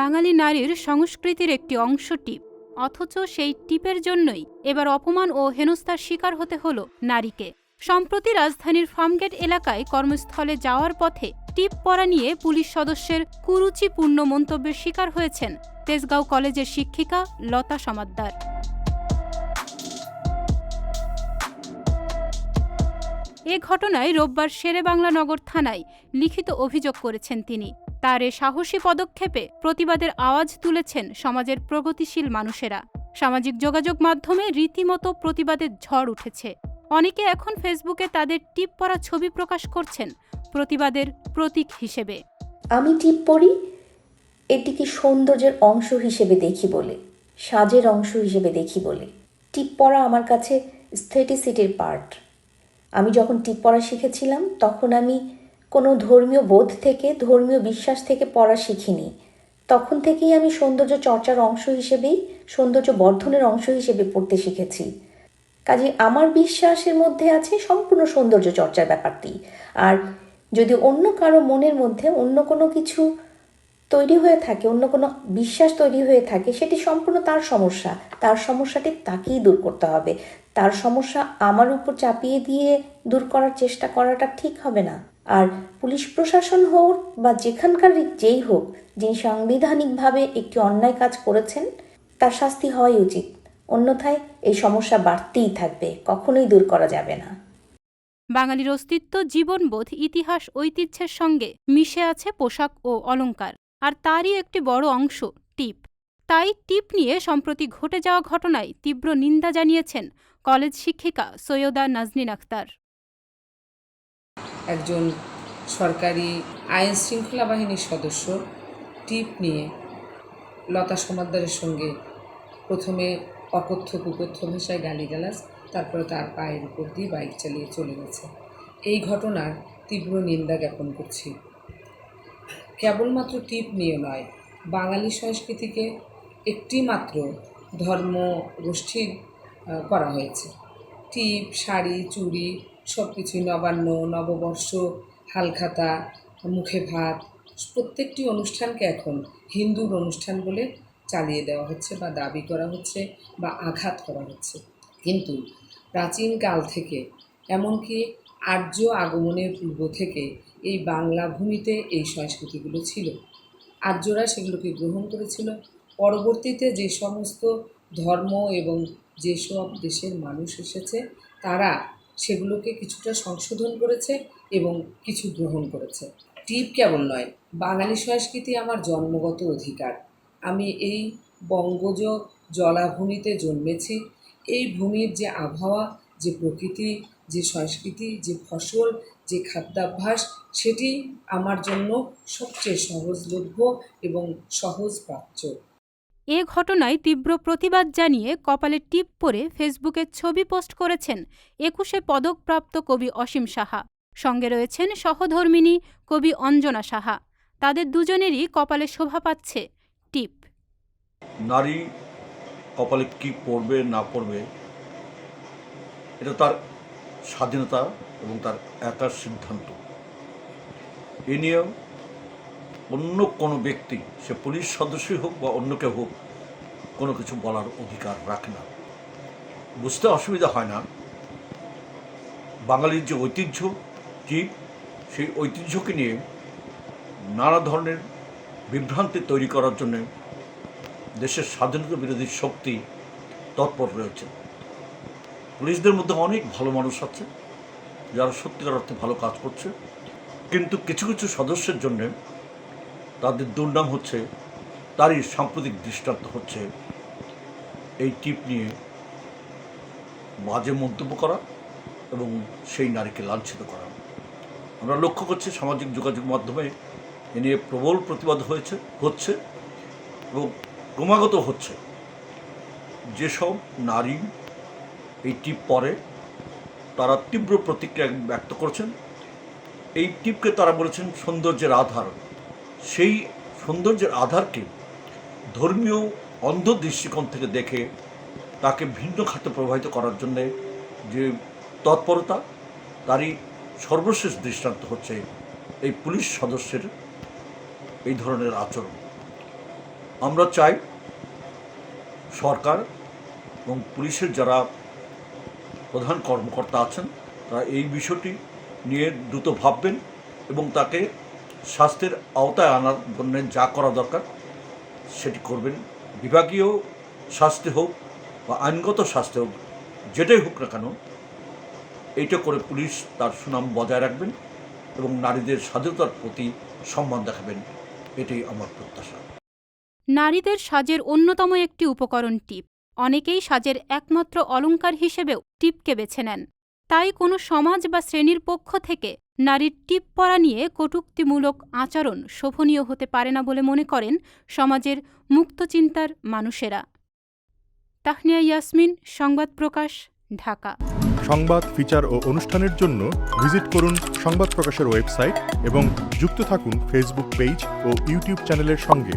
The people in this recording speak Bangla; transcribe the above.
বাঙালি নারীর সংস্কৃতির একটি অংশ টিপ। অথচ সেই টিপের জন্যই এবার অপমান ও হেনস্থার শিকার হতে হলো নারীকে। সম্প্রতি রাজধানীর ফার্মগেট এলাকায় কর্মস্থলে যাওয়ার পথে টিপ পরা নিয়ে পুলিশ সদস্যের কুরুচিপূর্ণ মন্তব্যের শিকার হয়েছেন তেজগাঁও কলেজের শিক্ষিকা লতা সমাদ্দার। এ ঘটনায় রোববার শেরেবাংলা নগর থানায় লিখিত অভিযোগ করেছেন তিনি। তার এ সাহসী পদক্ষেপে প্রতিবাদের আওয়াজ তুলেছেন সমাজের প্রগতিশীল মানুষেরা। সামাজিক যোগাযোগ মাধ্যমে রীতিমতো প্রতিবাদের ঝড় উঠেছে। অনেকে এখন ফেসবুকে তাদের টিপ পরা ছবি প্রকাশ করছেন প্রতিবাদের প্রতীক হিসেবে। আমি টিপ পরি, এটিকে সৌন্দর্যের অংশ হিসেবে দেখি বলে, সাজের অংশ হিসেবে দেখি বলে। টিপ পরা আমার কাছে স্থেটিসিটির পার্ট। আমি যখন টিপ পরা শিখেছিলাম, তখন আমি কোনো ধর্মীয় বোধ থেকে, ধর্মীয় বিশ্বাস থেকে পড়া শিখিনি। তখন থেকেই আমি সৌন্দর্য চর্চার অংশ হিসেবেই, সৌন্দর্য বর্ধনের অংশ হিসেবে পড়তে শিখেছি। কাজে আমার বিশ্বাসের মধ্যে আছে সম্পূর্ণ সৌন্দর্য চর্চার ব্যাপারটি। আর যদি অন্য কারও মনের মধ্যে অন্য কোনো কিছু তৈরি হয়ে থাকে, অন্য কোনো বিশ্বাস তৈরি হয়ে থাকে, সেটি সম্পূর্ণ তার সমস্যা। তার সমস্যাটি তাকেই দূর করতে হবে। তার সমস্যা আমার উপর চাপিয়ে দিয়ে দূর করার চেষ্টা করাটা ঠিক হবে না। আর পুলিশ প্রশাসন হোক বা যেখানকার যেই হোক, যিনি সাংবিধানিকভাবে একটি অন্যায় কাজ করেছেন, তার শাস্তি হওয়াই উচিত। অন্যথায় এই সমস্যা বাড়তেই থাকবে, কখনোই দূর করা যাবে না। বাঙালির অস্তিত্ব, জীবনবোধ, ইতিহাস, ঐতিহ্যের সঙ্গে মিশে আছে পোশাক ও অলংকার, আর তারই একটি বড় অংশ টিপ। তাই টিপ নিয়ে সম্প্রতি ঘটে যাওয়া ঘটনায় তীব্র নিন্দা জানিয়েছেন কলেজ শিক্ষিকা সৈয়দা নাজনীন আখতার। একজন সরকারি আইন শৃঙ্খলা বাহিনীর সদস্য টিপ নিয়ে লতা সমাদ্দারের সঙ্গে প্রথমে অকথ্য কুকথ্য ভাষায় গালিগালাজ, তারপরে তার পায়ের উপর দিয়ে বাইক চালিয়ে চলে গেছে। এই ঘটনার তীব্র নিন্দা জ্ঞাপন করছি। কেবলমাত্র টিপ নিয়ে নয়, বাঙালি সংস্কৃতিকে একটি মাত্র ধর্ম গোষ্ঠীর করা হয়েছে। টিপ, শাড়ি, চুড়ি সব কিছুই নবান্ন, নববর্ষ, হালখাতা, মুখে ভাত, প্রত্যেকটি অনুষ্ঠানকে এখন হিন্দুর অনুষ্ঠান বলে চালিয়ে দেওয়া হচ্ছে বা দাবি করা হচ্ছে বা আঘাত করা হচ্ছে। কিন্তু প্রাচীনকাল থেকে, এমনকি আর্য আগমনের পূর্ব থেকে এই বাংলা ভূমিতে এই সংস্কৃতিগুলো ছিল। আর্যরা সেগুলোকে গ্রহণ করেছিল। পরবর্তীতে যে সমস্ত ধর্ম এবং যেসব দেশের মানুষ এসেছে, তারা সেগুলোকে কিছুটা সংশোধন করেছে এবং কিছু গ্রহণ করেছে। টিপ কেবল নয়, বাঙালি সংস্কৃতি আমার জন্মগত অধিকার। আমি এই বঙ্গজ জলাভূমিতে জন্মেছি। এই ভূমির যে আবহাওয়া, যে প্রকৃতি, যে সংস্কৃতি, যে ফসল, যে খাদ্যাভ্যাস, সেটি আমার জন্য সবচেয়ে সহজলভ্য এবং সহজ প্রাচ্য। এ ঘটনায় তীব্র প্রতিবাদ জানিয়ে কপালে টিপ পরে ফেসবুকে ছবি পোস্ট করেছেন একুশে পদকপ্রাপ্ত কবি অসীম সাহা। সঙ্গে রয়েছেন সহধর্মিণী কবি অঞ্জনা সাহা। তাদের দুজনেরই কপালে শোভা পাচ্ছে। টিপ। নারী কপালে কি পড়বে, না পড়বে, এটা তার স্বাধীনতা এবং তার একার সিদ্ধান্ত। এ নিয়ে অন্য কোনো ব্যক্তি, সে পুলিশ সদস্যই হোক বা অন্য কেউ হোক, কোনো কিছু বলার অধিকার রাখে না। বুঝতে অসুবিধা হয় না। বাঙালির যে ঐতিহ্য কি সেই ঐতিহ্যকে নিয়ে নানা ধরনের বিভ্রান্তি তৈরি করার জন্যে দেশের স্বাধীনতা বিরোধী শক্তি তৎপর রয়েছে। পুলিশদের মধ্যে অনেক ভালো মানুষ আছে, যারা সত্যিকার অর্থে ভালো কাজ করছে। কিন্তু কিছু কিছু সদস্যের জন্য তাদের দুর্নাম হচ্ছে, তারই সাম্প্রতিক দৃষ্টান্ত হচ্ছে এই টিপ নিয়ে বাজে মন্তব্য করা এবং সেই নারীকে লাঞ্ছিত করা। আমরা লক্ষ্য করছি সামাজিক যোগাযোগ মাধ্যমে এ নিয়ে প্রবল প্রতিবাদ হয়েছে, হচ্ছে এবং ক্রমাগত হচ্ছে। যেসব নারী এই টিপ পরে, তারা তীব্র প্রতিক্রিয়া ব্যক্ত করছেন। এই টিপকে তারা বলেছেন সৌন্দর্যের আধার। সেই সৌন্দর্যের আধারকে ধর্মীয় অন্ধ দৃষ্টিকোণ থেকে দেখে তাকে ভিন্ন খাতে প্রবাহিত করার জন্যে যে তৎপরতা, তারই সর্বশেষ দৃষ্টান্ত হচ্ছে এই পুলিশ সদস্যের এই ধরনের আচরণ। আমরা চাই সরকার এবং পুলিশের যারা প্রধান কর্মকর্তা আছেন, তারা এই বিষয়টি নিয়ে দ্রুত ভাববেন এবং তাকে স্বাস্থ্যের আওতায় আনার জন্য যা করা দরকার, সেটি করবেন। বিভাগীয় শাস্তি হোক বা আইনগত শাস্তি হোক, যেটাই হোক না কেন, এইটা করে পুলিশ তার সুনাম বজায় রাখবেন এবং নারীদের স্বাধীনতার প্রতি সম্মান দেখাবেন। এটাই আমার প্রত্যাশা। নারীদের সাজের অন্যতম একটি উপকরণ টিপ। অনেকেই সাজের একমাত্র অলঙ্কার হিসেবেও টিপকে বেছে নেন। তাই কোনো সমাজ বা শ্রেণির পক্ষ থেকে নারীর টিপ পরা নিয়ে কটূক্তিমূলক আচরণ শোভনীয় হতে পারে না বলে মনে করেন সমাজের মুক্তচিন্তার মানুষেরা। তাহনিয়া ইয়াসমিন, সংবাদ প্রকাশ, ঢাকা। সংবাদ, ফিচার ও অনুষ্ঠানের জন্য ভিজিট করুন সংবাদ প্রকাশের ওয়েবসাইট এবং যুক্ত থাকুন ফেসবুক পেজ ও ইউটিউব চ্যানেলের সঙ্গে।